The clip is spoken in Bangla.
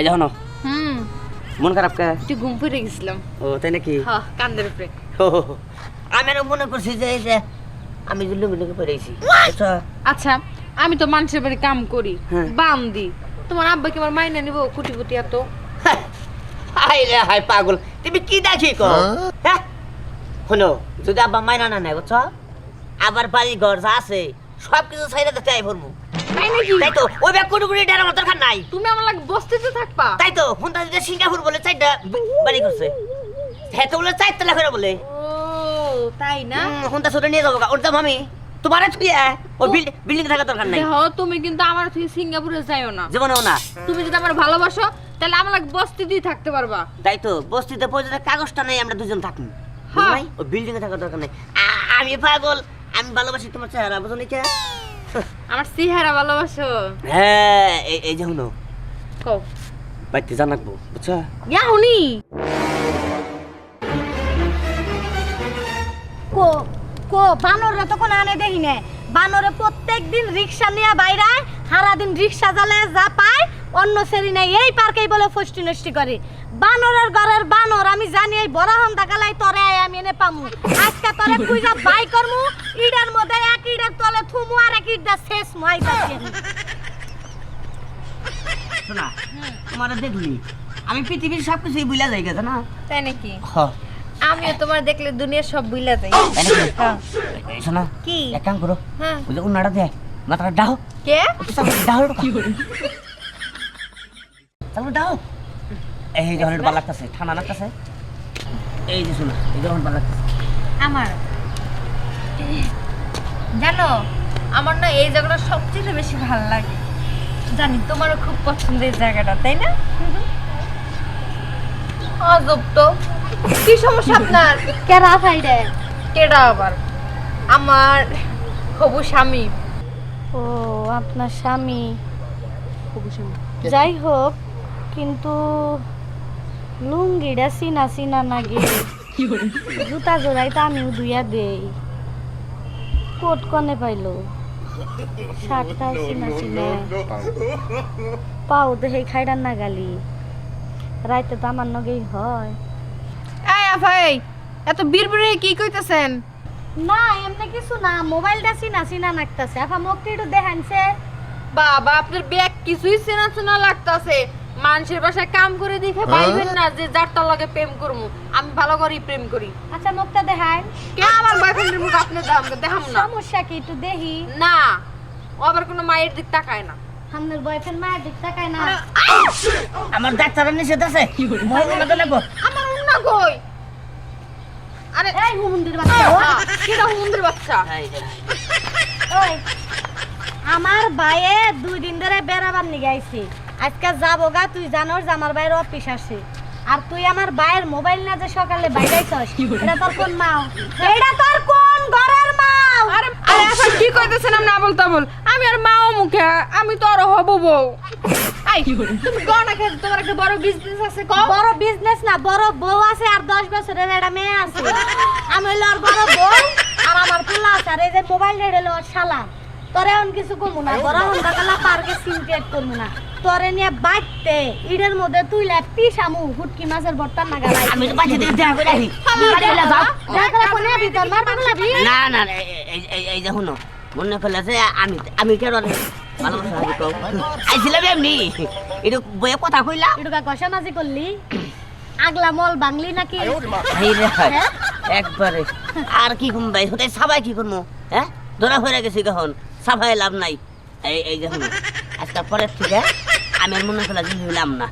এই যখন হুম। মন খারাপ কে? একটু ঘুম পেড়ে গেছিলাম। ও তাই নাকি? হ কান্দের উপরে। আমি আরও মনে করছি যে এই যে আমি যে লুঙ্গি লুঙ্গি পরেছি আচ্ছা। আচ্ছা আমি তো মানুষের বাড়ি কাম করি হ্যাঁ। বান্দি। তোমার আব্বা কি আমার মাইনে নিব? কুটি কুটি এত। হাই রে হাই পাগল। তুমি কি দেখি কো? হ্যাঁ? শোনো যদি আব্বা মাইনা না নেয় বুঝছ? আবার বাড়ি ঘর যা আছে সব কিছু সাইডে দেখতে আই ভরমু। তাই নাকি? তাই তো ওই ব্যাগ কোটি কোটি টাকার আমার দরকার নাই? তুমি আমার লাগে বস্তিতে থাকবা। তাই তো ফোনটা যদি সিঙ্গাপুর বলে চারটা বাড়ি করছে। হ্যাঁ তো বলে চারটা করে বলে। তাই না? ফোনটা ছোট নিয়ে যাব ওর দাম আমি। তোমারে ছুঁয়ে ও। বিল্ডিং থাকার দরকার নাই। দেখো তুমি কিন্তু আমার সিঙ্গাপুরে যাইও না। জীবনেও না। তুমি যদি আমার ভালোবাসো তাহলে আমার লাগে বস্তিতেই থাকতে পারবা। তাই তো বস্তিতে পর্যন্ত কাগজটা নেই আমরা দুজন থাকি হ্যাঁ। ও বিল্ডিং এ থাকার দরকার নেই। আমি পাগল আমি ভালোবাসি তোমার চেহারা বুঝো নি কে? আমার সিহারা ভালোবাসো। হ্যাঁ এই- যে শুনো। কও। বাইতে জানাকবো বুঝছ? ইয়া হুনি কো কো বানররা তো কোনো আনে দেখি না। বানরে প্রত্যেক দিন রিক্সা নিয়ে বাইরায় সারাদিন রিক্সা জ্বালে যা পায় অন্য সেরি নাই এই পার্কেই বলে ফষ্টি নষ্টি করে। বানরের ঘরের বানর আমি জানি এই বড় হন দাগালাই তরে আয় আমি এনে পামু। আজকে তরে কুইজা বাই করমু ইডার মধ্যে এক ইডার তলে থুমু আর এক ইডা শেষ মাই যাচ্ছে শোনা তোমার দেখলি? আমি পৃথিবীর সব কিছুই বুঝলা যাই গেছে না তাই নাকি? হ। আমিও তোমার দেখলে দুনিয়া সব বুইলা যাই। তাই নাকি? এই শোনা কি? এক কাম করো হ্যাঁ। ওই যে উন্নাটা দে মাথাটা ডাও কে? ডাও তারপর ডাও এই যখন ভালো লাগতেছে ঠান্ডা লাগতেছে। এই যে শোনা এই যখন ভালো লাগতেছে। আমার। জানো আমার না এই জায়গাটা সবচেয়ে বেশি ভালো লাগে। জানি তোমারও খুব পছন্দের জায়গাটা তাই না? অজব তো। কি সমস্যা আপনার? কেরা ফাইডে কেডা আবার? আমার হবু স্বামী। ও আপনার স্বামী। হবু স্বামী। যাই হোক কিন্তু লুঙ্গিটা চিনা চিনা নাগে জুতা জোড়াই তো আমিও দুইয়া দেই। কোট কনে পাইলো? শার্টটাও চিনা চিনা পাও তো সেই খাইডার না গালি। রাইতে তো আমার নগেই হয়। এই আফাই এত বিড়বিড়ে কি কইতেছেন? না এমনি কিছু না মোবাইলটা চিনা চিনা নাকতাছে। আফা মুখটা একটু দেখানছে। বাবা আপনার ব্যাগ কিছুই চেনা চেনা লাগতাছে। মানুষের বাসায় কাম করে দেখে পাইবেন না যে যার তার লগে প্রেম করব আমি ভালো করি প্রেম করি। আচ্ছা মুখটা দেখান। কে? আমার বয়ফ্রেন্ডের মুখ আপনি দেখাম দেখাম না। সমস্যা কি? একটু দেখি। না ও আবার কোনো মায়ের দিক তাকায় না। আপনার বয়ফ্রেন্ড মায়ের দিক তাকায় না। আমার ডাক্তারের নিষেধ আছে? মহিলা তো লাগবো আমার অন্য কই? আরে এই হুমুন্দির বাচ্চা। ও। কিরা হুমদের বাচ্চা? ওই আমার ভাইয়ে দুই দিন ধরে বেড়াবার নিয়ে আইছি আজকে যাব গা তুই জানোর যে আমার ভাইয়ের অফিস আসে আর তুই আমার ভাইয়ের মোবাইল না যে সকালে বাইরাইছস এটা তোর কোন মাও? এটা তোর কোন ঘরের মাও? আরে আরে এখন কি কইতেছেন আপনি? আবল তাবল। আমি আর মাও মুখে আমি তো আর হব বউ। আই তুমি না খেয়ে তোমার একটা বড় বিজনেস আছে কও। বড় বিজনেস না বড় বউ আছে আর দশ বছরের একটা মেয়ে আছে। আমি হইল ওর বড় বউ আর আমার পোলা আছে। আর এই যে মোবাইল রেড হলো শালা। তোরে এমন কিছু কমু না বড় হন্ডা কালা পার্কে সিনক্রেট করব না। তোরে নিয়ে বাইতে ইডের মধ্যে তুই লে পিসামু হুটকি মাছের বট্টা না গালাই আমি তো থেকে দেখা করে কোনে ভিতর মার না না না, এই- এই- যে শুনো মনে ফেলেছে আমি আমি কেন আইছিলাম এমনি। বইয়ে কথা কইলাম। কষা মাঝি করলি? আগলা মল বাংলি নাকি? এই রে একবারে। আর কি করব ভাই? হতে সাবাই কি করব হ্যাঁ? ধরা হয়ে গেছি কখন। সাফাই লাভ নাই। এই এই যে শুনো আজকাল পরের থেকে আমি মনে হইলাম না।